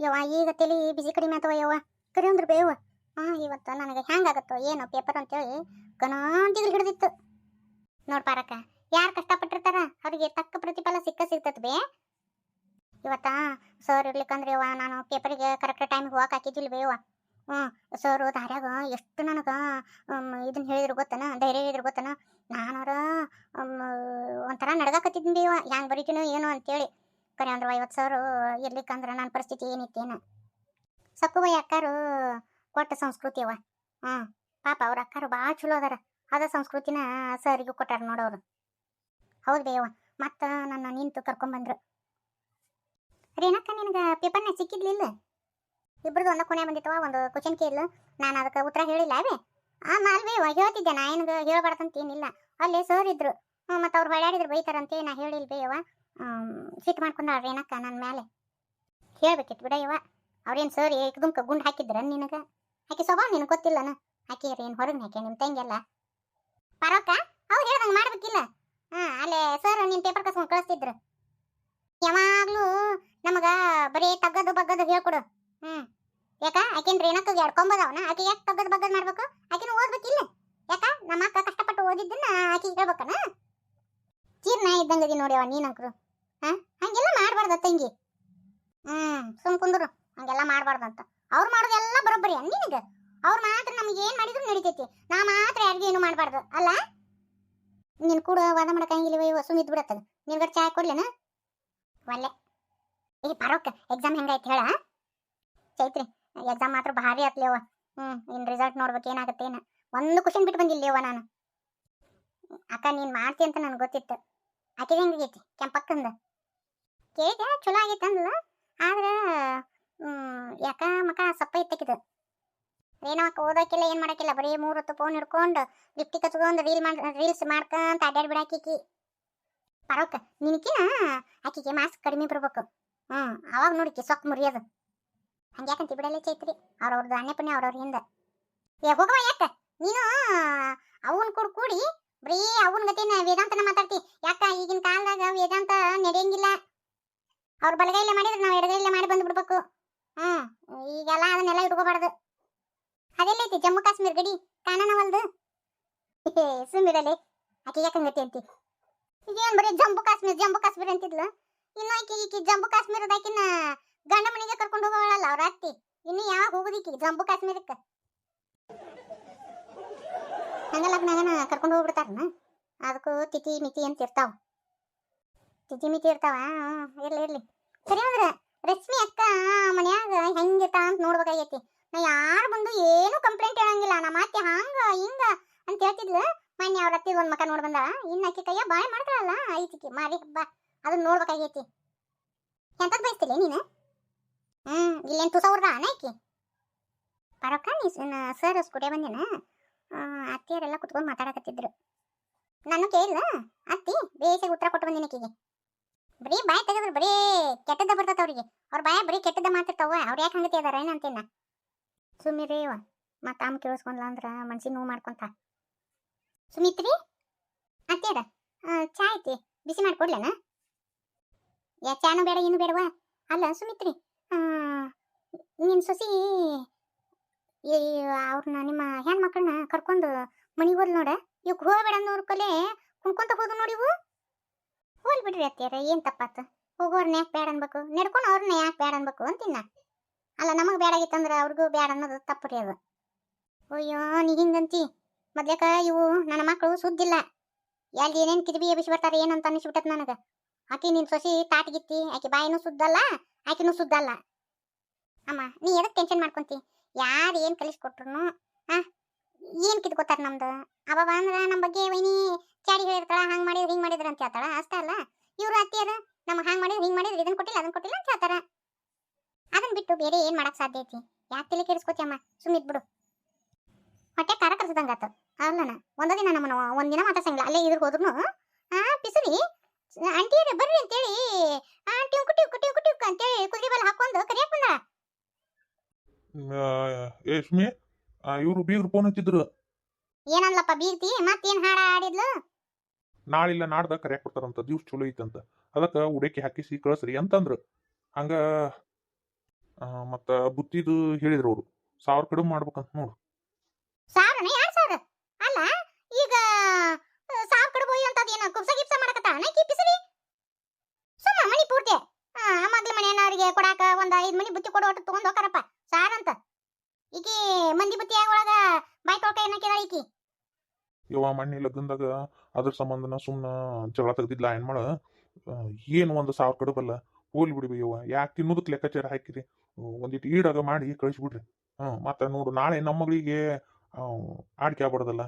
ಯವ್ವ, ಈಗ ತಲಿ ಬಿಸಿ ಕಡಿಮೆ ಅಥವಾ ಯವ್ವ. ಕರಿ ಅಂದ್ರೆ ಬೇವ. ಹಾಂ ಇವತ್ತು ನನಗೆ ಹ್ಯಾಂಗಾಗತ್ತೋ ಏನೋ ಪೇಪರ್ ಅಂತೇಳಿ ಗಣಾಂತಿಗಳು ಹಿಡಿದಿತ್ತು. ನೋಡ್ ಪಾರಕ್ಕ, ಯಾರು ಕಷ್ಟಪಟ್ಟಿರ್ತಾರ? ಅವ್ರಿಗೆ ತಕ್ಕ ಪ್ರತಿಫಲ ಸಿಕ್ಕ ಸಿಗ್ತದೆ ಬೇ. ಇವತ್ತ ಸರ್ ಇರ್ಲಿಕ್ಕಂದ್ರೆ ಯವ್ವ, ನಾನು ಪೇಪರಿಗೆ ಕರೆಕ್ಟ್ ಟೈಮಿಗೆ ಹೋಗಕ್ಕೆ ಹಾಕಿದ್ದಿಲ್ಲ ಬೇವ ಹ್ಞೂ ಸರ್ ದಾರ್ಯಾಗ ಎಷ್ಟು ನನಗೆ ಇದನ್ನ ಹೇಳಿದ್ರು ಗೊತ್ತನ, ಧೈರ್ಯ ಹೇಳಿದ್ರು ಗೊತ್ತನ? ನಾನವ್ರ ಒಂಥರ ನಡ್ಗಾಕತ್ತಿದ್ದೀನಿ ಬೇವ ಹೆಂಗೆ ಬರೀತೀನೋ ಏನೋ ಅಂತೇಳಿ. ಕರೆ ಅಂದ್ರೆ, ಐವತ್ತು ಸಾವಿರ ಇರ್ಲಿಕ್ಕಂದ್ರೆ ನನ್ನ ಪರಿಸ್ಥಿತಿ ಏನಿತ್ತೇನ? ಸಕ್ಕುಬೈ ಅಕ್ಕಾರು ಕೊಟ್ಟ ಸಂಸ್ಕೃತಿ ಅವ. ಹ್ಞೂ ಪಾಪ ಅವ್ರ ಅಕ್ಕಾರು ಭಾಳ ಚಲೋ ಅದಾರ. ಅದ ಸಂಸ್ಕೃತಿನ ಸರಿಗೂ ಕೊಟ್ಟಾರ ನೋಡೋರು ಹೌದು ಬೇವ ಮತ್ತೆ ನನ್ನ ನಿಂತು ಕರ್ಕೊಂಬಂದ್ರು ರೇಣಕ್ಕ ನಿನಗೆ ಪೇಪರ್ನ ಸಿಕ್ಕಿದ್ಲಿಲ್ಲ? ಇಬ್ಬರದು ಒಂದ ಕೊನೆ ಬಂದಿತ್ತವ, ಒಂದು ಕ್ವಶನ್ ಕೇಳಲು ನಾನು ಅದಕ್ಕೆ ಉತ್ತರ ಹೇಳಿಲ್ಲ ಅವೇ. ಆ ಮಾಲ್ವೇ ಹೇಳ್ತಿದ್ದೆ ನಾ ಏನದು ಹೇಳ್ಬಾರ್ದಂತ ಏನಿಲ್ಲ ಅಲ್ಲಿ ಸರ್ ಇದ್ರು. ಮತ್ತು ಅವ್ರು ಹೊಳ್ಯಾಡಿದ್ರು ಬೈತಾರಂತೆ ನಾ ಹೇಳಿಲ್ಲ ಬೇಯವ್ವ ಸಿಟ್ಟು ಮಾಡ್ಕೊಂಡ ಏನಕ್ಕ ನನ್ನ ಮೇಲೆ ಹೇಳ್ಬೇಕಿತ್ತು ಬಿಡಯ್ಯವ ಅವ್ರೇನು ಸರ್ ಏಕದುಮ್ಕ ಗುಂಡು ಹಾಕಿದ್ರ ನಿನಗೆ? ಆಕೆ ಸ್ವಭಾವ ನಿನಗೆ ಗೊತ್ತಿಲ್ಲನ? ಆಕೆ ಏನು ಹೊರಗೆ ಹಾಕಿ ನಿಮ್ಮ ತಂಗಿಯಲ್ಲ? ಪರಕ್ಕ ಅವ್ರು ಹೇಳ್ದಂಗೆ ಮಾಡ್ಬೇಕಿಲ್ಲ. ಹಾಂ ಅಲ್ಲೇ ಸರ್ ನಿನ್ನ ಪೇಪರ್ ಕಸ್ಕೊಂಡು ಕಳಿಸ್ತಿದ್ರು. ಯಾವಾಗಲೂ ನಮಗ ಬರೀ ತಗ್ಗದು ಬಗ್ಗದು ಹೇಳ್ಕೊಡು. ಹ್ಞೂ ಯಾಕ? ಆಕಿನ ರೇಣಕ್ಕಗೆ ಎಡ್ಕೊಂಬೋದವನ ಆಕೆ ಯಾಕೆ ತಗ್ಗದು ಬಗ್ಗದು ಮಾಡ್ಬೇಕು? ಆಕೆನ ಓದ್ಬೇಕಿಲ್ಲ. ಯಾಕ? ನಮ್ಮ ಅಕ್ಕ ಕಷ್ಟಪಟ್ಟು ಓದಿದ್ದನ್ನ ಆಕೆ ಹೇಳ್ಬೇಕನ? ಚೀರ್ನ ಇದ್ದಂಗದಿ ನೋಡ್ಯವ ನೀನಕ್ರು ಹಾ? ಹಂಗೆಲ್ಲ ಮಾಡ್ಬಾರ್ದ ತಂಗಿ ಹ್ಮ್, ಸುಮ್ ಕುಂದ್ರು. ಹಂಗೆಲ್ಲ ಮಾಡ್ಬಾರ್ದಂತ. ಅವ್ರು ಮಾಡೋದೆಲ್ಲ ಬರೋಬ್ಬರಿ ನಿನಗ? ಅವ್ರು ಮಾತ್ರ ನಮ್ಗೆ ಏನ್ ಮಾಡಿದ್ರು ನಡಿತೈತಿ. ನಾ ಮಾತ್ರ ಯಾರಿಗೂ ಏನು ಮಾಡ್ಬಾರ್ದು, ಅಲ್ಲ? ನೀನ್ ಕೂಡ ವಾದ ಮಾಡಕಂಗಿಲ್ಲ ಇವ ಸುಮ್ ಇದ್ ಬಿಡತ್ತದ ನಿನ್ಗರ್ ಚಾ ಕೊಡ್ಲೇನ? ಒಳ್ಳೆ ಏ, ಪರೋಕ್ ಎಕ್ಸಾಮ್ ಹೆಂಗಾಯ್ತು ಹೇಳ? ಚೈತ್ರಿ ಎಕ್ಸಾಮ್ ಮಾತ್ರ ಭಾರಿ ಆತ್ಲೇವ ಹ್ಮ್, ಇನ್ ರಿಸಲ್ಟ್ ನೋಡ್ಬೇಕು ಏನಾಗುತ್ತೆ ಏನ ಒಂದು ಕ್ವಶನ್ ಬಿಟ್ಟು ಬಂದಿಲ್ಲೇವ ನಾನು. ಅಕ್ಕ, ನೀನ್ ಮಾಡ್ತಿ ಅಂತ ನನ್ಗೆ ಗೊತ್ತಿತ್ತು. ಆಕೆ ಹೆಂಗೈತಿ ಕೆಂಪಕ್ಕಂದ. ಕೇಳಿದೆ ಚಲೋ ಆಗೈತೆ ಅಂದ್ಲ ಆದ್ರೆ ಯಾಕ ಮಕ ಸಪ್ಪ ಇತ್ತಕಿದ. ಏನೋ ಓದೋಕಿಲ್ಲ, ಏನ್ ಮಾಡೋಕ್ಕಿಲ್ಲ ಬರೀ ಮೂರು ಹೊತ್ತು ಫೋನ್ ಹಿಡ್ಕೊಂಡು ಲಿಫ್ಟಿ ಕತ್ಕೊಂಡು ರೀಲ್ ಮಾಡ್ ರೀಲ್ಸ್ ಮಾಡ್ಕಂತ ಬಿಡಾಕಿಕಿ. ಪರೋಕ್ ನಿನಕಿನ ಆಕಿಗೆ ಮಾಸ್ಕ್ ಕಡಿಮೆ ಬರ್ಬೇಕು. ಹ್ಮ್, ಅವಾಗ ನೋಡಿಕಿ ಸೊಕ್ ಮುರಿಯೋದು ಹಂಗ್ಯಾಕಂತ ಬಿಡಲ್ಲ ಚೈತ್ರಿ ಅವ್ರವ್ರದ್ದು ಅಣ್ಣೆ ಪುಣ್ಯ ಅವ್ರವ್ರ ಹಿಂದೆ. ಏ ಹೋಗವ ಯಾಕ? ನೀನು ಅವನ್ ಕೂಡ ಕೂಡಿ ಬರೀ ಅವನ್ ಗತಿನ ವೇದಾಂತನ ಮಾತಾಡ್ತಿ. ಯಾಕ ಈಗಿನ ಕಾಲದಾಗ ವೇದಾಂತ ನಡೆಯಂಗಿಲ್ಲ. ಅವ್ರ ಬಲಗೈಲೆ ಮಾಡಿದ್ರೆ ನಾವು ಎಡಗೈಲೆ ಮಾಡಿ ಬಂದು ಬಿಡ್ಬೇಕು ಹ್ಮ್, ಈಗೆಲ್ಲ ಅದನ್ನೆಲ್ಲ ಇಟ್ಕೋಬಾರ್ದು. ಅದೆಲ್ಲೈತಿ ಜಮ್ಮು ಕಾಶ್ಮೀರ್ ಗಡಿ? ಕಾಣನವಲ್ದು ಸುಮ್ಮಿರಲಿ ಆಕೆ ಯಾಕಂಗತಿ ಅಂತಿ? ಇದೇನ್ ಬರೀ ಜಮ್ಮು ಕಾಶ್ಮೀರ್ ಜಮ್ಮು ಕಾಶ್ಮೀರ್ ಅಂತಿದ್ಲು? ಇನ್ನು ಆಕಿ, ಈಕಿ ಜಮ್ಮು ಕಾಶ್ಮೀರದಾಕಿನ ಗಂಡ ಮನೆಗೆ ಕರ್ಕೊಂಡು ಹೋಗೋಳಲ್ಲ ಅವ್ರ ಅತ್ತಿ? ಇನ್ನು ಯಾವಾಗ ಹೋಗುದಿಕ್ಕಿ ಜಮ್ಮು ಕಾಶ್ಮೀರಕ್ಕೆ? ಹಂಗಲ್ಲ ನಗನ ಕರ್ಕೊಂಡು ಹೋಗ್ಬಿಡ್ತಾರನ? ಅದಕ್ಕೂ ತಿಥಿ ಮಿತಿ ಅಂತ ಇರ್ತಾವ. ತಿಥಿ ಮಿತಿ ಇರ್ತಾವ ಹ್ಮ್, ಇರ್ಲಿ ಇರ್ಲಿ. ಸರಿ ಅಂದ್ರೆ ರಶ್ಮಿ ಅಕ್ಕ ಮನ್ಯಾಗ ಹೆಂಗಿರ್ತಾಳ ಅಂತ ನೋಡ್ಬೇಕಾಗೈತಿ. ನಾ ಯಾರು ಬಂದು ಏನು ಕಂಪ್ಲೇಂಟ್ ಹೇಳಂಗಿಲ್ಲ ನಮ್ಮ ಅತ್ತೆ ಹಂಗ ಹಿಂಗ ಅಂತ ಹೇಳ್ತಿದ್ಲು. ಮೊನ್ನೆ ಅವ್ರ ಅತ್ತಿದ ಒಂದ್ ಮಕ ನೋಡ್ ಬಂದ ಇನ್ನ ಆಕಿ ಕೈಯ ಬಾಯ್ ಮಾಡ್ತಾಳಲ್ಲ ಐತಿಕಿ ಮಾರಿ ಹಬ್ಬ ಅದನ್ನ ನೋಡ್ಬೇಕಾಗೈತಿ. ಎಂತದ್ ಬಯಸ್ತಿಲ್ಲ ನೀನು? ಹ್ಮ್ ಇಲ್ಲೇನ್ ತುಸ ಅವ್ರದ ಆಕಿ? ಪರಕ್ಕ ನೀ ಸರ್ ಸ್ಕೂಟೆ ಬಂದೇನ? ಅತ್ತಿಯರೆಲ್ಲ ಕುತ್ಕೊಂಡು ಮಾತಾಡಕತ್ತಿದ್ರು. ನಾನು ಕೇಳಿಲ್ಲ, ಅತ್ತಿ ಬೇಸಿಗೆ ಉತ್ತರ ಕೊಟ್ಟು ಬಂದಿನ ಆಕಿಗೆ. ಬರೀ ಬಾಯ್ ತೆಗೆದ್ರು, ಬರೀ ಕೆಟ್ಟದ್ದ ಬರ್ತದ ಅವ್ರಿಗೆ. ಅವ್ರ ಬಾಯ ಬರೀ ಕೆಟ್ಟದ್ದ ಮಾತಿರ್ತಾವ ಅವ್ರು ಯಾಕೆ ಹಂಗತಿ ಅದಾರ ಏನಂತೇನ ಸುಮ್ಮಿರೇವ ಮತ್ತೆ ಅಮ್ಮ ಕೇಳಿಸ್ಕೊಂಡ್ಲ ಅಂದ್ರ ಮನ್ಸಿಗೆ ನೋವು ಮಾಡ್ಕೊಂತ. ಸುಮಿತ್ರಿ ಅತ್ತೇರ ಚಾ ಐತಿ, ಬಿಸಿ ಮಾಡ್ಕೊಡ್ಲೇನ ಯಾ, ಚಾನು ಬೇಡ ಏನು ಬೇಡವಾ? ಅಲ್ಲ, ಸುಮಿತ್ರಿ ನಿನ್ನ ಸೊಸಿ ಈ ಅವ್ರನ್ನ ನಿಮ್ಮ ಹೆಣ್ಮಕ್ಳನ್ನ ಕರ್ಕೊಂಡು ಮನೆಗೆ ಹೋದ್ ನೋಡ. ಇವ್ ಹೋಗ್ಬೇಡ ಅನ್ನೋರ್ ಕಲೆ ಕುಣ್ಕೊಂತ ಹೋದು ನೋಡಿ ಇವು ಹೋಲ್ ಬಿಡ್ರಿ ಅತ್ತಿಯರ, ಏನ್ ತಪ್ಪಾತ? ಹೋಗೋರ್ನ ಯಾಕೆ ಬೇಡ ಅನ್ಬೇಕು? ನಡ್ಕೊಂಡು ಅವ್ರನ್ನ ಯಾಕೆ ಬೇಡ ಅನ್ಬೇಕು ಅಂತಿನ್ನ? ಅಲ್ಲ, ನಮಗೆ ಬೇಡ ಆಗಿತ್ತಂದ್ರೆ ಅವ್ರಿಗೂ ಬೇಡ ಅನ್ನೋದು ತಪ್ಪು ರೀ ಅದು. ಅಯ್ಯೋ, ನೀ ಹಿಂಗಂತಿ. ಮೊದ್ಲೇಕ ಇವು ನನ್ನ ಮಕ್ಕಳು ಸುದ್ದಿಲ್ಲ. ಎಲ್ಲಿ ಏನೇನ್ ಕಿರಿಬಿ ಎಬಿಸಿ ಬರ್ತಾರೆ ಏನಂತ ಅನಿಸ್ಬಿಟ್ಟತ್ ನನಗೆ. ಆಕಿ ನಿನ್ ಸೊಸಿ ತಾಟ್ಗಿತ್ತಿ ಆಕಿ ಬಾಯಿನೂ ಸುದ್ದಲ್ಲ, ಆಕಿನೂ ಸುದ್ದಲ್ಲ. ಅಮ್ಮ, ನೀ ಎದಕ್ ಟೆನ್ಷನ್ ಮಾಡ್ಕೊಂತಿ? ಯಾರು ಏನು ಕಲಿಸ್ಕೊಟ್ರು ಏನು ಕಿತ್ಕೋತಾರೆ ನಮ್ದು? ಅವ ಅಂದ್ರ ನಮ್ಮ ಬಗ್ಗೆ ವೈನಿ ಚಾಡಿ ಹೇಳಿರ್ತಾಳ ಹಾಂಗ್ ಮಾಡಿದ್ರು, ಹಿಂಗ್ ಮಾಡಿದ್ರು ಅಂತ ಹೇಳ್ತಾಳ, ಅಷ್ಟೇ ಅಲ್ಲ? ಇವ್ರು ಅತ್ತಿಯರು ನಮ್ಗೆ ಹಂಗೆ ಮಾಡಿದ್ರು, ಹಿಂಗ್ ಮಾಡಿದ್ರು ಇದನ್ನ ಕೊಟ್ಟಿಲ್ಲ ಅದನ್ನ ಕೊಟ್ಟಿಲ್ಲ ಅಂತ ಹೇಳ್ತಾರ. ಅದನ್ನ ಬಿಟ್ಟು ಬೇರೆ ಏನು ಮಾಡಕ್ ಸಾಧ್ಯ ಐತಿ? ಯಾಕೆ ತಲೆ ಕೆಡಿಸ್ಕೋತಿಯಮ್ಮ ಸುಮ್ಮಿದ್ ಬಿಡು. ಹೊಟ್ಟೆ ಖಾರ ಕರ್ಸದಂಗಾತ ಅಲ್ಲನ ಒಂದ ದಿನ ನಮ್ಮನ್ನ ಒಂದಿನ ಮಾತಾಡ್ಸಂಗಿಲ್ಲ ಅಲ್ಲೇ ಇದ್ರ ಹೋದ್ರು ಆ, ಪಿಸುರಿ ಆಂಟಿಯರೇ ಬರ್ರಿ ಅಂತೇಳಿ, ಆಂಟಿ ಕುಟಿ ಕುಟಿ ಕುಟಿ ಅಂತೇಳಿ ಕುದುರೆ ಬಲ್ ಹಾಕೊಂಡು ಕರಿಯಕ್ಕೆ ಯಶ್ಮಿ ಇವರು ಬೀಗ್ರು ಫೋನ್ ಹಚ್ಚಿದ್ರು. ಏನಲ್ಲಪ್ಪ ಬೀಗ್ತಿ? ಮತ್ತೇನ್ ಹಾಡ ಆಡಿದ್ಲು ನಾಳಿಲ್ಲ ನಾಡ್ದ ಕರೆ ಕೊಡ್ತಾರಂತ ದಿವ್ಸ ಚಲೋ ಐತಂತ. ಅದಕ್ಕೆ ಉಡಕಿ ಹಾಕಿಸಿ ಕಳಿಸ್ರಿ ಅಂತಂದ್ರು. ಹಂಗ ಮತ್ತ ಬುತ್ತಿದು ಹೇಳಿದ್ರು ಅವರು. ಸಾವಿರ ಕಡಿಮೆ ಮಾಡ್ಬೇಕಂತ ನೋಡು. ಸಾವಿರನ? ಯಾರು ಸಾವಿರ? ಅಲ್ಲ ಈಗ ಸಾವಿರ ಕಡೆ ಹೋಗಿ ಅಂತದ್ ಏನು? ಕುಪ್ಸ ಗಿಪ್ಸ ಮಾಡಕತ್ತಾಳ? ಕಿ ಪಿಸರಿ? ಸುಮ್ಮ ಮನಿ ಪೂರ್ತಿ. ಆ ಮಗ್ಲ ಮನೆಯವ್ರಿಗೆ ಕೊಡಾಕ ಒಂದ್ ಐದ್ ಮನಿ ಬುತ್ತಿ ಕೊಡೋ ಒಟ್ಟು ತಗೊಂಡ್ ಹೋಗಾರಪ್ಪ ಸಾರ್ ಅಂತ. ಈಕಿ ಮಂದಿ ಬುತ್ತಿ ಒಳಗ ಬಾಯ್ ತೊಳ್ಕ ಕೇಳ ಈಕಿ. ಯವ್ವ ಮಣ್ಣಿ ಲಗ್ನದಾಗ ಅದ್ರ ಸಂಬಂಧನ ಸುಮ್ಮನ ಜಗಳ ತೆಗ್ದಿದ್ಲ ಮಾಡ ಏನು ಒಂದು ಸಾವಿರ ಕಡಬಲ್ಲ ಹೋಲಿ ಬಿಡಿ ಯವ್ವ ಯಾಕೆ ತಿನ್ನೋದಕ್ಕೆ ಲೆಕ್ಕಾಚಾರ ಹಾಕಿರಿ ಒಂದಿಟ್ಟು ಈಡಾಗ ಮಾಡಿ ಕಳಿಸ್ಬಿಡ್ರಿ ಹ್ಞೂ ಮತ್ತೆ ನೋಡು ನಾಳೆ ನಮ್ಮ ಮಗಳಿಗೆ ಆಡ್ಕೆ ಆಗ್ಬಾರ್ದಲ್ಲ.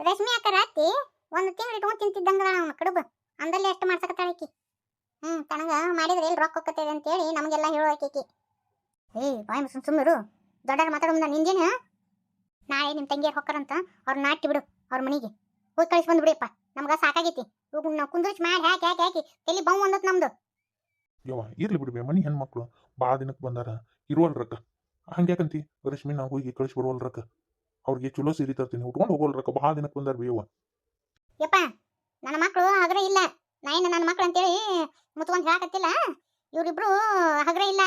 ರಶ್ಮಿ ಅಕ್ಕ ರಾತ್ರಿ? ಒಂದು ತಿಂಗಳು ಇಟ್ಕೊಂಡ್ ತಿಂತಿದ್ದಂಗ ಅವನ ಕಡುಬು ಅಂದಲ್ಲಿ ಎಷ್ಟು ಮಾಡ್ಸಕತ್ತಾಳ ಹ್ಮ್ ತನಗ ಮಾಡಿದ್ರೆ ಎಲ್ಲಿ ರೊಕ್ಕ ಹೋಗ್ತದೆ ಅಂತೇಳಿ ನಮಗೆಲ್ಲ ಹೇಳೋ ಈಕಿ. ಏಯ್ ಬಾಯ್ ಸುಮ್ ಸುಮ್ಮರು ದೊಡ್ಡರ ಮಾತಾಡೋ ಮುಂದೆ ನಿಂದೇನ? ನಾಳೆ ನಿಮ್ಮ ತಂಗಿಯರ್ ಹೊಕ್ಕರಂತ ಅವ್ರ ನಾಟಿ ಬಿಡು ಅವ್ರ ಮನೆಗೆ. ಹೋಗಿ ಕಳಿಸಿ ಬಂದು ಬಿಡಿಯಪ್ಪ ನಮ್ಗ ಸಾಕಾಗೈತಿ. ಇವಾಗ ನಾವು ಕುಂದ್ರಿಸಿ ಮಾಡಿ ಹಾಕಿ ಹಾಕಿ ಹಾಕಿ. ತಲೆ ಬೌ ಒಂದತ್ ನಮ್ದು? ಯವ್ವ ಇರ್ಲಿ ಬಿಡ್ಬೇ ಮನಿ ಹೆಣ್ಮಕ್ಳು ಭಾಳ ದಿನಕ್ಕೆ ಬಂದಾರ ಇರುವಲ್ ರೊಕ್ಕ. ಹಂಗ್ಯಾಕಂತಿ ರಶ್ಮಿ ನಾವು ಹೋಗಿ ಕಳಿಸಿ ಬರುವಲ್ ರೊಕ್ಕ. ಅವ್ರಿಗೆ ಚಲೋ ಸೀರೆ ತರ್ತೀನಿ ಉಟ್ಕೊಂಡು ಹೋಗೋಲ್ ರೊಕ್ಕ. ಭಾಳ ದಿನಕ್ಕೆ ಬಂದಾರ ಬಿ ಯವ್ವ. ಯಪ್ಪ ನನ್ನ ಮಕ್ಕಳು ಹಗ್ರ ಇಲ್ಲ. ನಾ ಏನು ನನ್ನ ಮಕ್ಳು ಅಂತೇಳಿ ಮುತ್ಕೊಂಡು ಹೇಳಕತ್ತಿಲ್ಲ? ಇವರಿಬ್ರು ಹಗ್ರ ಇಲ್ಲ.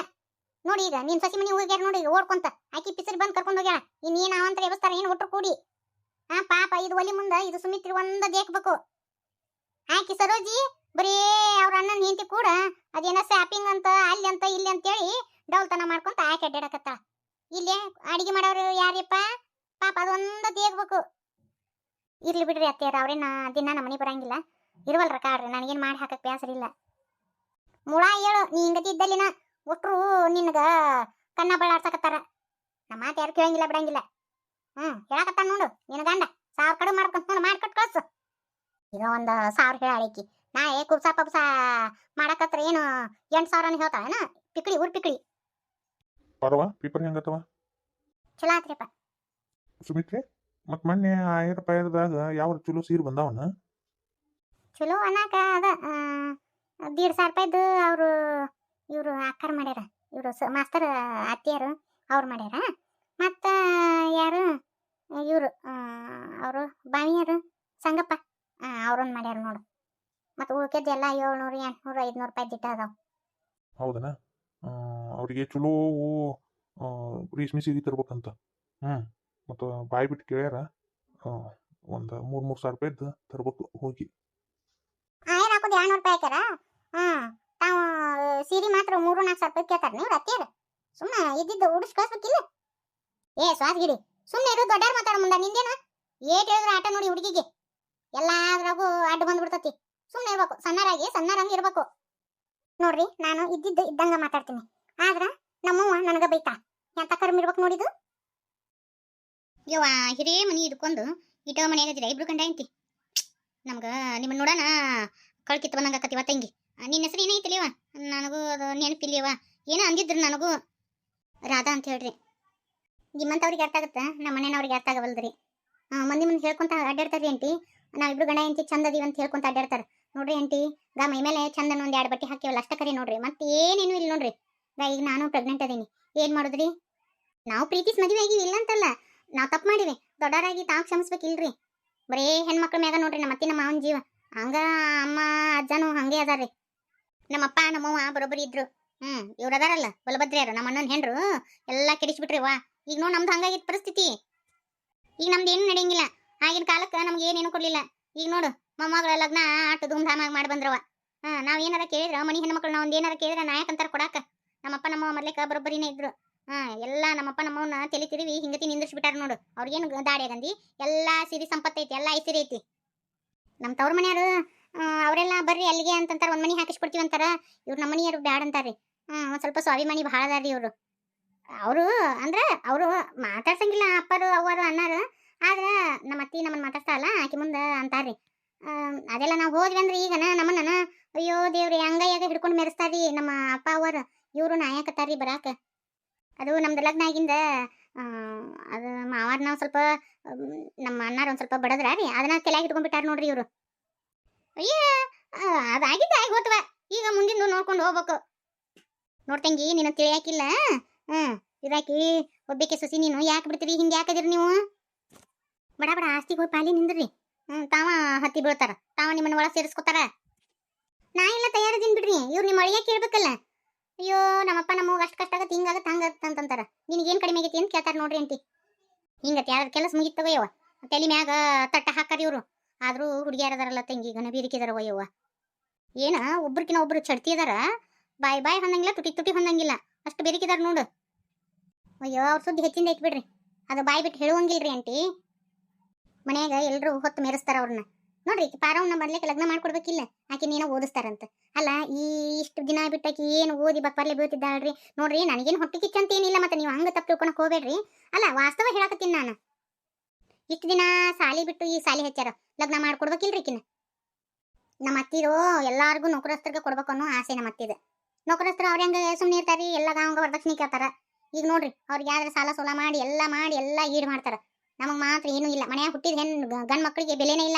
ನೋಡಿ ಈಗ, ನಿನ್ ಸಸಿ ಮನಿ ಹೋಗ್ಯಾರ ನೋಡಿ, ಓಡ್ಕೊಂತ. ಆಕಿ ಪಿಸರಿ ಬಂದ್ ಕರ್ಕೊಂಡ್ ಹೋಗ್ಯಾಳ. ಇನ್ನೇನ್ ಅವಂತ ವ್ಯವಸ್ಥಾರ ಏನು ಒಟ್ಟು ಕೂಡಿ. ಆ, ಪಾಪ ಇದು ಒಲಿ ಮುಂದ, ಇದು ಸುಮಿತ್ರಿ ಒಂದ ದೇಕ್ಬೇಕು ಆಕಿ ಸರೋಜಿ, ಬರೀ ಅವ್ರ ಅಣ್ಣನ ಹೆಂಡತಿ ಕೂಡ ಅದೇನ ಶಾಪಿಂಗ್ ಅಂತ, ಅಲ್ಲಿ ಅಂತ, ಇಲ್ಲಿ ಅಂತೇಳಿ ಡೌಲ್ತನ ಮಾಡ್ಕೊಂತ ಆಕೆ ಅಡ್ಡಾಡಕತ್ತಾಳ ಇಲ್ಲಿ ಅಡಿಗೆ ಮಾಡೋರು ಯಾರಿಪ್ಪ? ಪಾಪ ಅದೊಂದ ದೇಗ್ಬೇಕು ಇರ್ಲಿ ಬಿಡ್ರಿ ಅತ್ತೆಯವ್ರ ನಾ ದಿನ ನಮ್ಮ ಮನೆ ಬರಂಗಿಲ್ಲ. ಇರುವಲ್ರ ಕಾಡ್ರಿ, ನನಗೇನ್ ಮಾಡಿ ಹಾಕಕ್ಕೆ ಬ್ಯಾಸರ ಇಲ್ಲ ಮುಳ ಹೇಳು, ನೀ ಹಿಂಗತಿ ಒಟ್ರು ನಿನಗ ಕಣ್ಣ ಬಳ್ಳಾಡ್ಸಕತ್ತಾರ ನಮ್ಮ ಮಾತು ಯಾರು ಕೇಳಂಗಿಲ್ಲ ಬಿಡಂಗಿಲ್ಲ. ಹ್ಞೂ ಹೇಳಕತ್ತಾನ ನೋಡು ನಿನ್ನ ಗಂಡ. ಸಾವಿರ ಕಡೆ ಮಾಡ್ಕೊಂತ ನೋಡು ಮಾಡ್ಕೊಟ್ ಕಳ್ಸು. ಈಗ ಒಂದು ಸಾವಿರ ಹೇಳಾಳಿಕಿ ನಾ ಏ ಕುಬ್ಸ ಪಬ್ಸ ಮಾಡಕತ್ರ ಏನು ಎಂಟು ಸಾವಿರನ ಏನ? ಪಿಕ್ಳಿ ಊರ್ ಪಿಕ್ಳಿ ಪರವ ಪೇಪರ್ ಹೆಂಗತ್ತವ ಚಲೋ ಆತ್ರಿಪ್ಪ ಸುಮಿತ್ರೆ ಮತ್ತು ಮೊನ್ನೆ ಆಯರ್ ಪಾಯರ್ದಾಗ ಯಾವ ಚಲೋ ಸೀರೆ ಬಂದಾವನ? ಚಲೋ ಅನ್ನಕ ಅದ ದೀಡ್ ಸಾವಿರ ರೂಪಾಯಿದು ಅವರು ಇವರು ಅಕ್ಕರ್ ಮಾಡ್ಯಾರ. ಇವರು ಮಾಸ್ತರ್ ಅತ್ತಿಯರು ಅವ್ರು ಮಾಡ್ಯಾರ. ಮತ್ತು ಯಾರು? ಇವರು ಅವರು ಬಾವಿಯರು ಸಂಗಪ್ಪ ಅವ್ರೊಂದು ಮಾಡ್ಯಾರ ನೋಡು. ಮತ್ತು ಉಳ್ಕೆದ್ದು ಎಲ್ಲ ಏಳ್ನೂರು ಎಂಟ್ನೂರು ಐದುನೂರು ರೂಪಾಯಿ ದಿಟ್ಟ ಅದಾವ. ಹೌದನ? ಅವರಿಗೆ ಚಲೋ ರೇಷ್ಮೆ ಸೀರೆ ತರ್ಬೇಕಂತ. ಹ್ಞೂ ಮತ್ತು ಬಾಯಿ ಬಿಟ್ಟು ಕೇಳ್ಯಾರ ಒಂದು ಮೂರು ಮೂರು ಸಾವಿರ ರೂಪಾಯಿದ್ದು ತರ್ಬೇಕು ಹೋಗಿ. ಏನು ಹಾಕೋದು ಎರಡ್ನೂರು ರೂಪಾಯಿ ಹಾಕ್ಯಾರ? ತಾವು ಸೀರೆ ಮಾತ್ರ ಮೂರು ನಾಲ್ಕು ಸಾವಿರ ರೂಪಾಯಿ ಕೇಳ್ತಾರೆ. ನೀವು ಅತ್ತಿಯರು ಸುಮ್ಮನೆ ಇದ್ದಿದ್ದು ಉಡಿಸ್ ಕಳಿಸ್ಬೇಕಿಲ್ಲ ಏ ಸ್ವಾಸ್ಗಿಡಿ ಸುಮ್ಮನೆ ಇರು, ದೊಡ್ಡವ್ರು ಮಾತಾಡ ಮುಂದೆ ನಿಂದೇನ? ಏಟ್ ಹೇಳಿದ್ರು ಆಟ ನೋಡಿ ಹುಡುಗಿಗೆ. ಎಲ್ಲಾದ್ರಾಗೂ ಅಡ್ಡ ಬಂದ್ಬಿಡ್ತತಿ. ಸುಮ್ಮನೆ ಇರ್ಬೇಕು, ಸಣ್ಣರಾಗಿ, ಸಣ್ಣರಂಗೆ ಇರ್ಬೇಕು. ನೋಡ್ರಿ, ನಾನು ಇದ್ದಿದ್ದು ಇದ್ದಂಗ ಮಾತಾಡ್ತೀನಿ. ಆದ್ರ ನಮ್ಮವ್ವ ನನಗ ಬೈತಾ. ಎಂತ ಕರ್ಮ ಇರ್ಬೇಕು ನೋಡಿದು? ಯವ್ವ, ಹಿರೇ ಮನಿ ಇದ್ಕೊಂಡು ಇಟ ಇದ್ರೆ ಇಬ್ರು ಗಂಡ ಐತಿ ನಮ್ಗ ನಿಮ್ಮನ್ನ ನೋಡೋಣ ಕಳ್ಕಿತ್ತು ಬಂದಂಗ ಆಕತಿವ ತಂಗಿ ನಿನ್ನ ಹೆಸರು ಏನೈತಿಲಿವ ನನಗೂ ಅದು ನೆನಪಿಲ್ಲವ ಏನೋ ಅಂದಿದ್ರು ನನಗೂ. ರಾಧಾ ಅಂತ ಹೇಳ್ರಿ. ನಿಮ್ಮಂಥವ್ರಿಗೆ ಅರ್ಥ ಆಗುತ್ತಾ? ನಮ್ಮ ಮನೆಯವ್ರಿಗೆ ಅರ್ಥ ಆಗವಲ್ದ್ರಿ. ಮಂದಿ ಮುಂದೆ ಹೇಳ್ಕೊಂತ ಅಡ್ಡಾಡ್ತಾರ್ರಿ ಆಂಟಿ. ನಾವಿಬ್ರು ಗಂಡ ಎಂಟಿ ಚಂದ ಅದೀವಿ ಅಂತ ಹೇಳ್ಕೊಂತ ಅಡ್ಡಾಡ್ತಾರೆ. ನೋಡ್ರಿ ಆಂಟಿ, ಗಾ ಮೈ ಮೇಲೆ ಚಂದನ ಒಂದು ಎರಡು ಬಟ್ಟೆ ಹಾಕಿವಲ್ಲ ಅಷ್ಟ ಕರಿ ನೋಡ್ರಿ. ಮತ್ತೆ ಏನೇನು ಇಲ್ಲ ನೋಡ್ರಿ. ಗಾ, ಈಗ ನಾನು ಪ್ರೆಗ್ನೆಂಟ್ ಅದೀನಿ. ಏನ್ ಮಾಡುದ್ರಿ? ನಾವು ಪ್ರೀತಿಸ್ ಮದುವೆ ಆಗಿವಿ, ಇಲ್ಲ ಅಂತಲ್ಲ. ನಾವು ತಪ್ಪು ಮಾಡಿವಿ. ದೊಡ್ಡರಾಗಿ ತಾವು ಕ್ಷಮಿಸ್ಬೇಕಿಲ್ರಿ. ಬರೇ ಹೆಣ್ಮಕ್ಳ ಮ್ಯಾಗ ನೋಡ್ರಿ, ನಮ್ಮ ಅತ್ತಿ ನಮ್ಮ ಮಾವನ ಜೀವ. ಹಂಗ ಅಮ್ಮ, ಅಜ್ಜನೂ ಹಂಗೆ ಅದಾರ್ರಿ. ನಮ್ಮಪ್ಪ, ನಮ್ಮವ್ವ ಬರೋಬ್ಬರಿ ಇದ್ರು. ಹ್ಮ್, ಇವ್ರು ಅದಾರಲ್ಲ, ಬಲಭದ್ರಿಯರು, ನಮ್ಮ ಅಣ್ಣನ ಹೆಂಡ್ರು, ಎಲ್ಲಾ ವಾ ಈಗ ನೋಡ್ ನಮ್ದು ಹಂಗಾಗಿತ್ತು ಪರಿಸ್ಥಿತಿ. ಈಗ ನಮ್ದು ಏನು ನಡೆಯಂಗಿಲ್ಲ. ಆಗಿನ ಕಾಲಕ್ಕೆ ನಮ್ಗೆ ಏನೇನು ಕೊಡ್ಲಿಲ್ಲ. ಈಗ ನೋಡು, ಮೊಮ್ಮಗಳ ಲಗ್ನ ಆಟ ಧೂಮ್ಧಾಮಾಗಿ ಮಾಡಿ ಬಂದ್ರವ ಹಾ, ನಾವ್ ಏನಾರ ಕೇಳಿದ್ರ, ಮನಿ ಹೆಣ್ಮಕ್ಳು ನಾವ್ ಒಂದ್ ಏನಾರ ಕೇಳಿದ್ರ ನಾಯಕ್ ಅಂತಾರ ಕೊಡಾಕ. ನಮ್ಮಪ್ಪ, ನಮ್ಮವ್ವ ಮೊದ್ಲೇಕ ಬರೋಬ್ಬರಿನೇ ಇದ್ರು. ಹಾ, ಎಲ್ಲಾ ನಮ್ಮಪ್ಪ ನಮ್ಮವನ್ನ ತಲೆ ತಿರುವಿ ಹಿಂಗತಿ ನಿಂದಿರ್ಸ್ಬಿಟ್ಟಾರ ನೋಡು. ಅವ್ರಿಗೇನು ದಾಡಿ ಆಗಂದಿ? ಎಲ್ಲಾ ಸಿರಿ ಸಂಪತ್ತೈತಿ, ಎಲ್ಲಾ ಐಸಿರಿ ಐತಿ. ನಮ್ಮ ತವ್ರ ಮನೆಯವರು ಅವರೆಲ್ಲ ಬರ್ರಿ ಅಲ್ಲಿಗೆ ಅಂತಂತಾರ, ಒಂದು ಮನಿ ಹಾಕಿಸ್ಕೊಡ್ತೀವಿ ಅಂತಾರೆ. ಇವ್ರ ನಮ್ಮ ಮನೆಯವರು ಬ್ಯಾಡ ಅಂತಾರ್ರಿ. ಹ್ಞೂ ಒಂದು ಸ್ವಲ್ಪ ಸ್ವಾಭಿಮಾನಿ ಭಾಳ ಅದಾರಿ ಇವರು. ಅವರು ಅಂದ್ರೆ ಅವರು ಮಾತಾಡ್ಸಂಗಿಲ್ಲ ಅಪ್ಪರು ಅವರು ಅಣ್ಣಾರು. ಆದ್ರೆ ನಮ್ಮ ಅತ್ತಿ ನಮ್ಮನ್ನ ಮಾತಾಡ್ತಾರಲ್ಲ ಆಕೆ ಮುಂದೆ ಅಂತಾರ್ರಿ. ಅದೆಲ್ಲ ನಾವು ಹೋದ್ವಿ ಅಂದ್ರೆ ಈಗ ನಮ್ಮನ್ನ. ಅಯ್ಯೋ ದೇವ್ರಿ ಅಂಗೈಯಾಗ ಹಿಡ್ಕೊಂಡು ಮೆರೆಸ್ತಾರ್ರಿ ನಮ್ಮ ಅಪ್ಪ ಅವರು ಇವರು ನಾಯಕತ್ತಾರ್ರಿ ಬರಾಕ. ಅದು ನಮ್ದು ಲಗ್ನ ಆಗಿಂದ ಅದು ಮಾವಾರ ನಾವು ಸ್ವಲ್ಪ ನಮ್ಮ ಅಣ್ಣಾರ ಒಂದು ಸ್ವಲ್ಪ ಬಡದ್ರ ಅದನ್ನ ತಲೆಯಾಗ ಇಟ್ಕೊಂಡ್ಬಿಟ್ಟಾರ ನೋಡ್ರಿ ಇವ್ರು. ಅಯ್ಯ ಅದಾಗಿದ್ದ, ಆಗಿ ಹೋತವ. ಈಗ ಮುಂದಿಂದು ನೋಡ್ಕೊಂಡು ಹೋಗ್ಬೇಕು. ನೋಡ್ತಂಗಿ ನಿನ್ನ ತಿಳಿಯಾಕಿಲ್ಲ? ಹ್ಞೂ, ಇದಾಕಿ ಒಬ್ಬಕ್ಕೆ ಸೊಸಿ ನೀನು, ಯಾಕೆ ಬಿಡ್ತೀರಿ? ಹಿಂಗೆ ಯಾಕದಿರಿ ನೀವು? ಬಡ ಬಡ, ಆಸ್ತಿಗೆ ಹೋಗಿ ಪಾಲಿ ನಿಂದ್ರಿ. ಹ್ಞೂ, ತಾವ ಹತ್ತಿ ಬೀಳ್ತಾರ. ತಾವ ನಿಮ್ಮನ್ನ ಒಳಗೆ ಸೇರಿಸ್ಕೊತಾರ. ನಾ ಎಲ್ಲ ತಯಾರದೀನಿ ಬಿಡ್ರಿ. ಇವ್ರು ನಿಮ್ಮ ಅಳಿಯ ಕೇಳ್ಬೇಕಲ್ಲ. ಅಯ್ಯೋ, ನಮ್ಮಪ್ಪ ನಮಗೆ ಅಷ್ಟು ಕಷ್ಟ ಆಗತ್ತೆ ಹಿಂಗಾಗತ್ತೆ ಹಂಗತ್ತೆ ಅಂತಂತಾರ. ನಿನಗೇನು ಕಡಿಮೆ ಆಗೈತಿ ಅಂತ ಕೇಳ್ತಾರೆ ನೋಡ್ರಿ ಅಂತಿ ಹಿಂಗತ್ತೆ ಯಾರ ಕೆಲಸ ಮುಗಿತವ ಯವ್ವ ತಲೆ ಮ್ಯಾಗ ತಟ್ಟ ಹಾಕಾರ ಇವ್ರು. ಆದ್ರೂ ಹುಡುಗಿಯಾರದಾರಲ್ಲ ತಂಗಿ ಗಣ ಬೀರಿಕಿದಾರ ಒಯ್ಯವ್ವ. ಏನ ಒಬ್ರಕಿನ ಒಬ್ರು ಚಡ್ತಿ ಅದಾರ? ಬಾಯ್ ಬಾಯ್ ಹೊಂದಂಗಿಲ್ಲ, ತುಟಿ ತುಟಿ ಹೊಂದಂಗಿಲ್ಲ. ಅಷ್ಟು ಬೆರಿಕಿದಾರ ನೋಡು. ಅಯ್ಯೋ, ಅವ್ರ ಸುದ್ದಿ ಹೆಚ್ಚಿಂದ ಐತ್ ಬಿಡ್ರಿ. ಅದು ಬಾಯ್ ಬಿಟ್ಟು ಹೇಳುವಂಗಿಲ್ರಿ ಆಂಟಿ. ಮನ್ಯಾಗ ಎಲ್ಲರೂ ಹೊತ್ತು ಮೆರೆಸ್ತಾರ ಅವ್ರನ್ನ. ನೋಡ್ರಿ ಪಾರವನ್ನ ಮೊದ್ಲೇಕ ಲಗ್ನ ಮಾಡ್ಕೊಡ್ಬೇಕಿಲ್ಲ. ಆಕೆ ನೀನು ಓದಿಸ್ತಾರಂತ. ಅಲ್ಲ ಈ ಇಷ್ಟು ದಿನ ಬಿಟ್ಟಾಕಿ ಏನು ಓದಿ ಬಕ್ಬರ್ಲೆ ಬೀಳ್ತಿದ್ದಾಳ್ರಿ? ನೋಡ್ರಿ, ನನಗೇನು ಹೊಟ್ಟೆ ಕಿಚ್ಚಂತ ಏನಿಲ್ಲ ಮತ್ತೆ ನೀವು ಹಂಗ ತಪ್ಪು ತಿಳ್ಕೊಳಕ್ ಹೋಗ್ಬೇಡ್ರಿ. ಅಲ್ಲ, ವಾಸ್ತವ ಹೇಳಕತ್ತೀನಿ ನಾನು. ಇಷ್ಟು ದಿನ ಸಾಲಿ ಬಿಟ್ಟು ಈ ಸಾಲಿ ಹಚ್ಚಾರ. ಲಗ್ನ ಮಾಡ್ಕೊಡ್ಬೇಕಿಲ್ರಿಕಿನ ನಮ್ಮ ಅತ್ತಿದು ಎಲ್ಲಾರ್ಗು ನೌಕರಸ್ಥರಿಗೆ ಕೊಡ್ಬೇಕು ಅನ್ನೋ ಆಸೆ ನಮ್ಮ ಅತ್ತಿದ. ನೌಕರಸ್ಥರು ಅವ್ರ ಹೆಂಗ ಸುಮ್ಮನೆ ಇರ್ತಾರಿ, ಎಲ್ಲ ಗಾಂಗ ವರದಕ್ಷಿಣೆ ಕೇಳ್ತಾರ. ಈಗ ನೋಡ್ರಿ, ಅವ್ರಿಗೆ ಯಾವ್ದಾರ ಸಾಲ ಸೋಲ ಮಾಡಿ, ಎಲ್ಲ ಮಾಡಿ, ಎಲ್ಲ ಈಡ್ ಮಾಡ್ತಾರ. ನಮಗ್ ಮಾತ್ರ ಏನೂ ಇಲ್ಲ. ಮನ್ಯಾಗ ಹುಟ್ಟಿದ ಹೆಣ್ಣು ಗಂಡ್ ಮಕ್ಕಳಿಗೆ ಬೆಲೆನೇ ಇಲ್ಲ.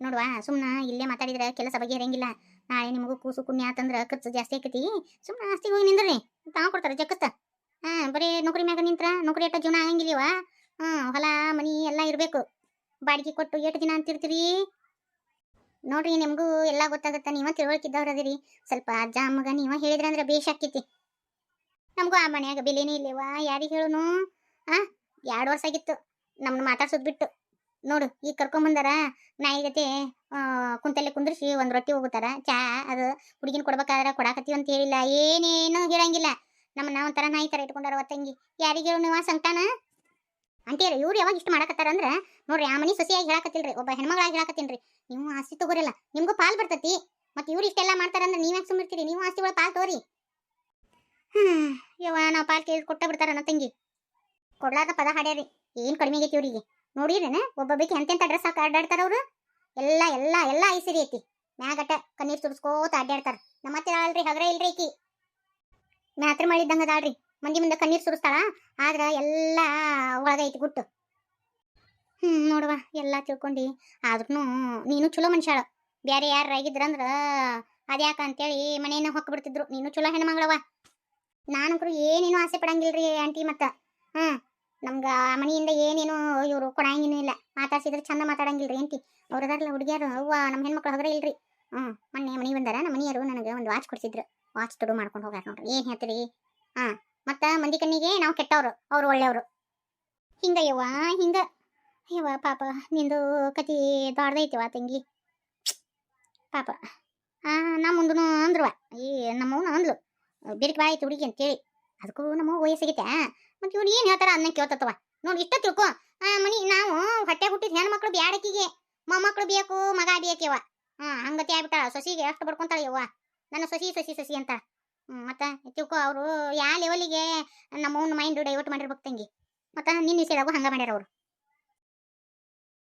ನೋಡುವ ಸುಮ್ಮನೆ ಇಲ್ಲೇ ಮಾತಾಡಿದ್ರೆ ಕೆಲಸ ಬಗೆಹರಂಗಿಲ್ಲ ನಾಳೆ ನಿಮಗೂ ಕೂಸು ಕುಣ್ಯ ಆತಂದ್ರ ಖರ್ಚು ಜಾಸ್ತಿ ಆಕತಿ. ಸುಮ್ಮನೆ ಆಸ್ತಿ ಹೋಗಿ ನಿಂದ್ರಿ. ತಾವ ಕೊಡ್ತಾರ ಜಕ್ಕತ್ತ ಹಾ, ಬರೀ ನೌಕರಿ ಮ್ಯಾಗ ನಿಂತ್ರ, ನೌಕರಿ ಇಟ್ಟ ಜೀವನ ಆಗಂಗಿಲ್ಲವ? ಹ್ಮ್, ಹೊಲ, ಮನಿ ಎಲ್ಲ ಇರ್ಬೇಕು. ಬಾಡಿಗೆ ಕೊಟ್ಟು ಎಷ್ಟು ದಿನ ಅಂತಿರ್ತೀರಿ? ನೋಡ್ರಿ ನಿಮಗೂ ಎಲ್ಲ ಗೊತ್ತಾಗತ್ತ, ನೀವ ತಿಳುವಳಿಕಿದ್ದವ್ರದಿರಿ. ಸ್ವಲ್ಪ ಅಜ್ಜ, ಅಮ್ಮಗ ನೀವ ಅಂದ್ರೆ ಬೇಷ್ ಆಕ್ಕೈತಿ ನಮಗೂ ಆ ಮನ್ಯಾಗ ಬೆಲೆನೇ ಇಲ್ಲವಾ ಯಾರಿಗೆ ಹೇಳುನು? ಆ, ಎರಡು ವರ್ಷ ಆಗಿತ್ತು ನಮ್ಮನ್ನ ಮಾತಾಡ್ಸೋದ್ ಬಿಟ್ಟು. ನೋಡು, ಈಗ ಕರ್ಕೊಂಬಂದಾರ ಜೊತೆ ಕುಂತಲ್ಲೇ ಕುಂದ್ರಿಸಿ ಒಂದ್ ರೊಟ್ಟಿ ಹೋಗುತ್ತಾರ, ಚಾ ಅದು ಹುಡುಗಿನ ಕೊಡ್ಬೇಕಾದ್ರ ಕೊಡಾಕತ್ತೀವಿ ಅಂತ ಹೇಳಿಲ್ಲ, ಏನೇನು ಹೇಳಂಗಿಲ್ಲ. ನಮ್ಮನ್ನ ಒಂಥರ ನಾಯಿ ತರ ಇಟ್ಕೊಂಡಾರ ಒತ್ತಂಗಿ ಯಾರಿಗೆ ಹೇಳು ನೀವು ಸಂಕಟಾನ? ಅಂತೀರ ಇವ್ರು ಯಾವಾಗ ಇಷ್ಟು ಮಾಡಕತ್ತಾರ ಅಂದ್ರೆ, ನೋಡ್ರಿ, ಆ ಮನಿ ಸೊಸೆಯಾಗಿ ಹೇಳಕತ್ತಿಲ್ರಿ, ಒಬ್ಬ ಹೆಣ್ಮಗಳಾಗಿ ಹೇಳಕತ್ತೀನ್ರಿ ನೀವು ಆಸ್ತಿ ತಗೋರಿಲ್ಲ, ನಿಮ್ಗೂ ಪಾಲ್ ಬರ್ತತಿ, ಮತ್ತೆ ಇವ್ರು ಇಷ್ಟೆಲ್ಲ ಮಾಡ್ತಾರಂದ್ರ ನೀವ್ಯಾಕೆ ಸುಮ್ಮಿರ್ತೀರಿ ನೀವು ಆಸ್ತಿ ಒಳಗೆ ಪಾಲ್ ತೋರಿ ಹ್ಮ್ ಯವ್ವ, ನಾವು ಪಾಲ್ ಕೇಳಿ ಕೊಟ್ಟ ಬಿಡ್ತಾರ ನನ್ನ ತಂಗಿ. ಕೊಡ್ಲಾರ್ದ ಪದ ಹಾಡ್ಯಾರಿ, ಏನ್ ಕಡಿಮೆ ಆಗೈತಿ ಇವ್ರಿಗೆ. ನೋಡಿರೇನ ಒಬ್ಬೊಬ್ಬಕ್ಕೆ ಎಂತೆಂತ ಡ್ರೆಸ್ ಹಾಕಿ ಅಡ್ಡಾಡ್ತಾರ ಅವ್ರು? ಎಲ್ಲ ಎಲ್ಲ ಎಲ್ಲ ಐಸಿರಿ ಐತಿ. ಮ್ಯಾಗಟ ಕಣ್ಣೀರ್ ಸುರಿಸ್ಕೋತ ಅಡ್ಡಾಡ್ತಾರ ನಮ್ಮ ಹತ್ತಿರ ಅಲ್ರಿ ಹಗರ ಇಲ್ರಿ ಈಕಿ. ಮ್ಯಾತ್ರ ಮಾಡಿದ್ದಂಗ ಅದಾಳ್ರಿ. ಮಂದಿ ಮುಂದೆ ಕಣ್ಣೀರು ಸುರಿಸ್ತಾಳ? ಆದ್ರೆ ಎಲ್ಲ ಒಳಗೈತಿ ಗುಟ್ಟು. ಹ್ಮ್ ನೋಡುವ ಎಲ್ಲ ತಿಳ್ಕೊಂಡಿ. ಆದ್ರೂ ನೀನು ಚಲೋ ಮನುಷ್ಯಾಳ ಬೇರೆ ಯಾರ ಆಗಿದ್ರಂದ್ರ ಅದ್ಯಾಕ ಅಂತೇಳಿ ಮನೇನ ಹೊಕ್ಕಿಬಿಡ್ತಿದ್ರು ನೀನು ಚಲೋ ಹೆಣ್ಮಗಳವ ನಾನಂಕರು ಏನೇನು ಆಸೆ ಪಡಂಗಿಲ್ರಿ ಆಂಟಿ ಮತ್ತೆ. ಹ್ಮ್, ನಮ್ಗೆ ಮನೆಯಿಂದ ಏನೇನು ಇವರು ಕೊಡಂಗಿನೂ ಇಲ್ಲ. ಮಾತಾಡ್ಸಿದ್ರೆ ಚಂದ ಮಾತಾಡಂಗಿಲ್ರಿ ಆಂಟಿ. ಅವ್ರ ಅದಾರಲ್ಲ ಹುಡುಗಿಯರು ಅವ್ವ ನಮ್ಮ ಹೆಣ್ಮಕ್ಳು ಹೋದ್ರೆ ಇಲ್ರಿ. ಹ್ಞೂ ಮೊನ್ನೆ ಮನೆಗೆ ಬಂದಾರ, ನಮ್ಮ ಮನೆಯವರು ನನಗೆ ಒಂದು ವಾಚ್ ಕೊಡ್ಸಿದ್ರು. ವಾಚ್ ತುಡು ಮಾಡ್ಕೊಂಡು ಹೋಗ್ಯಾರ ನೋಡ್ರಿ. ಏನು ಹೇಳ್ತೀರಿ? ಹಾ ಮತ್ತ ಮಂದಿ ಕಣ್ಣಿಗೆ ನಾವು ಕೆಟ್ಟವರು, ಅವ್ರು ಒಳ್ಳೆಯವರು. ಹಿಂಗಯ್ಯವ್ವ ಯವ್ವ, ಹಿಂಗ. ಅಯ್ಯವ್ವ ಪಾಪ, ನಿಂದು ಕತಿ ದೊಡ್ಡದೈತಿವ ತಂಗಿ? ಪಾಪ. ನಾ ಮುಂದನು ಅಂದ್ರವ ಈ ನಮ್ಮವನ ಅಂದ್ಲು. ಬಿರಿಕ್ ಬಾಯ್ ಐತಿ ಹುಡುಗಿ ಅಂತೇಳಿ. ಅದಕ್ಕೂ ನಮ್ಮ ವಯಸ್ಸಾಗೈತೆ ಮತ್ತೆ ಇವ್ರು ಏನು ಹೇಳ್ತಾರ ಅದನ್ನ ಕೇಳ್ತತ್ತವ ನೋಡಿ ಇಷ್ಟ ತಿಳ್ಕೊ. ಮನಿ, ನಾವು ಹೊಟ್ಟೆ ಹುಟ್ಟಿದ ಹೆಣ್ಮಕ್ಳು ಬ್ಯಾಡಕಿಗೆ, ಮೊಮ್ಮಕ್ಳು ಬೇಕು, ಮಗ ಬೇಕೇವ ಹಾ ಹಂಗತಿ ಆಗ್ಬಿಟ್ಟಾಳ. ಸೊಸಿಗೆ ಎಷ್ಟು ಬಡ್ಕೊಂತಾಳ ಯವ್ವ. ನನ್ನ ಸೊಸಿ ಸೊಸಿ ಸೊಸಿ ಅಂತ. ಮತ್ತ ತಿಳ್ಕೊ ಅವರು ಯಾವ ಲೆವೆಲಿಗೆ ನಮ್ಮ ಮೈಂಡ್ ಡೈವರ್ಟ್ ಮಾಡಿರ್ಬೇಕು ತಂಗಿ. ಮತ್ತ ನಿನ್ನ ವಿಷಯದಾಗೂ ಹಂಗ ಮಾಡ್ಯಾರ ಅವ್ರು.